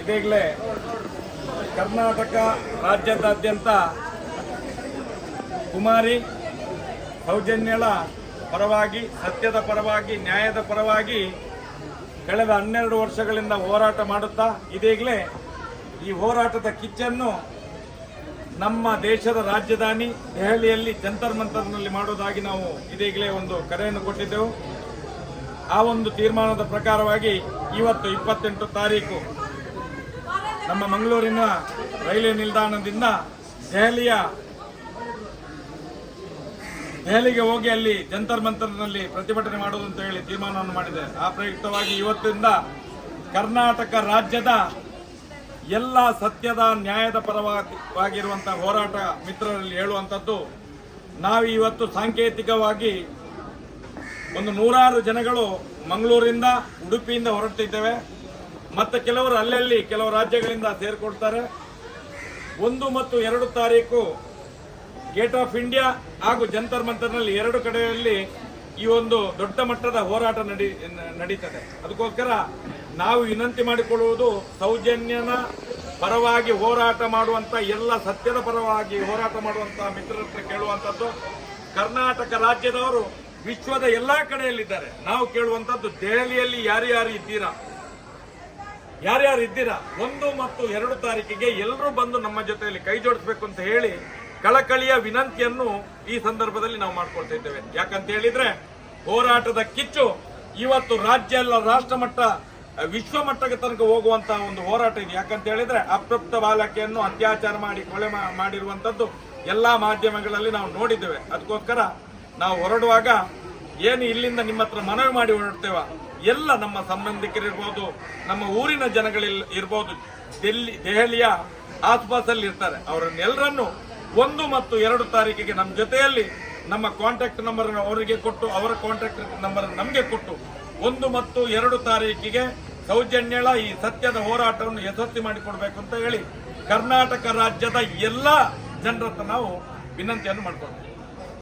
ಇದೀಗಲೇ ಕರ್ನಾಟಕ ರಾಜ್ಯದಾದ್ಯಂತ ಕುಮಾರಿ ಸೌಜನ್ಯಳ ಪರವಾಗಿ, ಸತ್ಯದ ಪರವಾಗಿ, ನ್ಯಾಯದ ಪರವಾಗಿ ಕಳೆದ ಹನ್ನೆರಡು ವರ್ಷಗಳಿಂದ ಹೋರಾಟ ಮಾಡುತ್ತಾ ಇದೀಗಲೇ ಈ ಹೋರಾಟದ ಕಿಚ್ಚನ್ನು ನಮ್ಮ ದೇಶದ ರಾಜಧಾನಿ ದೆಹಲಿಯಲ್ಲಿ ಜಂತರ್ ಮಂತರ್ನಲ್ಲಿ ಮಾಡುವುದಾಗಿ ನಾವು ಇದೀಗಲೇ ಒಂದು ಕರೆಯನ್ನು ಕೊಟ್ಟಿದ್ದೆವು. ಆ ಒಂದು ತೀರ್ಮಾನದ ಪ್ರಕಾರವಾಗಿ ಇವತ್ತು ಇಪ್ಪತ್ತೆಂಟು ತಾರೀಕು ನಮ್ಮ ಮಂಗಳೂರಿನ ರೈಲ್ವೆ ನಿಲ್ದಾಣದಿಂದ ದೆಹಲಿಯ ದೆಹಲಿಗೆ ಹೋಗಿ ಅಲ್ಲಿ ಜಂತರ್ ಮಂತರ್ನಲ್ಲಿ ಪ್ರತಿಭಟನೆ ಮಾಡುವುದು ಅಂತ ಹೇಳಿ ತೀರ್ಮಾನವನ್ನು ಮಾಡಿದೆ. ಆ ಪ್ರಯುಕ್ತವಾಗಿ ಇವತ್ತಿಂದ ಕರ್ನಾಟಕ ರಾಜ್ಯದ ಎಲ್ಲ ಸತ್ಯದ ನ್ಯಾಯದ ಪರವಾಗಿರುವಂತಹ ಹೋರಾಟ ಮಿತ್ರರಲ್ಲಿ ಹೇಳುವಂಥದ್ದು, ನಾವು ಇವತ್ತು ಸಾಂಕೇತಿಕವಾಗಿ ಒಂದು ನೂರಾರು ಜನಗಳು ಮಂಗಳೂರಿಂದ, ಉಡುಪಿಯಿಂದ ಹೊರಟಿದ್ದೇವೆ. ಮತ್ತೆ ಕೆಲವರು ಅಲ್ಲಲ್ಲಿ, ಕೆಲವು ರಾಜ್ಯಗಳಿಂದ ಸೇರಿಕೊಡ್ತಾರೆ ಒಂದು ಮತ್ತು ಎರಡು ತಾರೀಕು ಗೇಟ್ ಆಫ್ ಇಂಡಿಯಾ ಹಾಗೂ ಜಂತರ್ ಮಂತರ್ನಲ್ಲಿ ಎರಡು ಕಡೆಯಲ್ಲಿ ಈ ಒಂದು ದೊಡ್ಡ ಮಟ್ಟದ ಹೋರಾಟ ನಡಿ, ನಡೀತದೆ. ಅದಕ್ಕೋಸ್ಕರ ನಾವು ವಿನಂತಿ ಮಾಡಿಕೊಳ್ಳುವುದು ಸೌಜನ್ಯನ ಪರವಾಗಿ ಹೋರಾಟ ಮಾಡುವಂತ, ಎಲ್ಲ ಸತ್ಯದ ಪರವಾಗಿ ಹೋರಾಟ ಮಾಡುವಂಥ ಮಿತ್ರರತ್ರ ಕೇಳುವಂಥದ್ದು ಕರ್ನಾಟಕ ರಾಜ್ಯದವರು ವಿಶ್ವದ ಎಲ್ಲಾ ಕಡೆಯಲ್ಲಿದ್ದಾರೆ. ನಾವು ಕೇಳುವಂತದ್ದು ದೆಹಲಿಯಲ್ಲಿ ಯಾರ್ಯಾರು ಇದ್ದೀರಾ? ಯಾರ್ಯಾರು ಇದ್ದೀರಾ? ಒಂದು ಮತ್ತು ಎರಡು ತಾರೀಕಿಗೆ ಎಲ್ಲರೂ ಬಂದು ನಮ್ಮ ಜೊತೆಯಲ್ಲಿ ಕೈ ಜೋಡಿಸಬೇಕು ಅಂತ ಹೇಳಿ ಕಳಕಳಿಯ ವಿನಂತಿಯನ್ನು ಈ ಸಂದರ್ಭದಲ್ಲಿ ನಾವು ಮಾಡ್ಕೊಳ್ತಾ ಇದ್ದೇವೆ. ಯಾಕಂತ ಹೇಳಿದ್ರೆ ಹೋರಾಟದ ಕಿಚ್ಚು ಇವತ್ತು ರಾಜ್ಯ ಎಲ್ಲ ರಾಷ್ಟ್ರ ಮಟ್ಟ ವಿಶ್ವ ಮಟ್ಟಕ್ಕೆ ತನಕ ಹೋಗುವಂತಹ ಒಂದು ಹೋರಾಟ ಇದೆ. ಯಾಕಂತ ಹೇಳಿದ್ರೆ ಅಪ್ರಪ್ತ ಬಾಲಕಿಯನ್ನು ಅತ್ಯಾಚಾರ ಮಾಡಿ ಕೊಲೆ ಮಾಡಿರುವಂತದ್ದು ಎಲ್ಲಾ ಮಾಧ್ಯಮಗಳಲ್ಲಿ ನಾವು ನೋಡಿದ್ದೇವೆ. ಅದಕ್ಕೋಸ್ಕರ ನಾವು ಹೊರಡುವಾಗ ಏನು ಇಲ್ಲಿಂದ ನಿಮ್ಮ ಹತ್ರ ಮನವಿ ಮಾಡಿ ಹೊರಡ್ತೇವ? ಎಲ್ಲ ನಮ್ಮ ಸಂಬಂಧಿಕರಿರ್ಬೋದು ನಮ್ಮ ಊರಿನ ಜನಗಳಿಲ್ ಇರ್ಬೋದು ದೆಲ್ಲಿ ದೆಹಲಿಯ ಆಸ್ಪಾಸಲ್ಲಿ ಇರ್ತಾರೆ. ಅವರನ್ನೆಲ್ಲರನ್ನು ಒಂದು ಮತ್ತು ಎರಡು ತಾರೀಕಿಗೆ ನಮ್ಮ ಜೊತೆಯಲ್ಲಿ ನಮ್ಮ ಕಾಂಟ್ಯಾಕ್ಟ್ ನಂಬರ್ ಅವರಿಗೆ ಕೊಟ್ಟು, ಅವರ ಕಾಂಟ್ಯಾಕ್ಟ್ ನಂಬರ್ ನಮಗೆ ಕೊಟ್ಟು, ಒಂದು ಮತ್ತು ಎರಡು ತಾರೀಕಿಗೆ ಸೌಜನ್ಯಳ ಈ ಸತ್ಯದ ಹೋರಾಟವನ್ನು ಯಶಸ್ವಿ ಮಾಡಿಕೊಡ್ಬೇಕು ಅಂತ ಹೇಳಿ ಕರ್ನಾಟಕ ರಾಜ್ಯದ ಎಲ್ಲ ಜನರತ್ರ ನಾವು ವಿನಂತಿಯನ್ನು ಮಾಡ್ಕೊಳ್ತೀವಿ.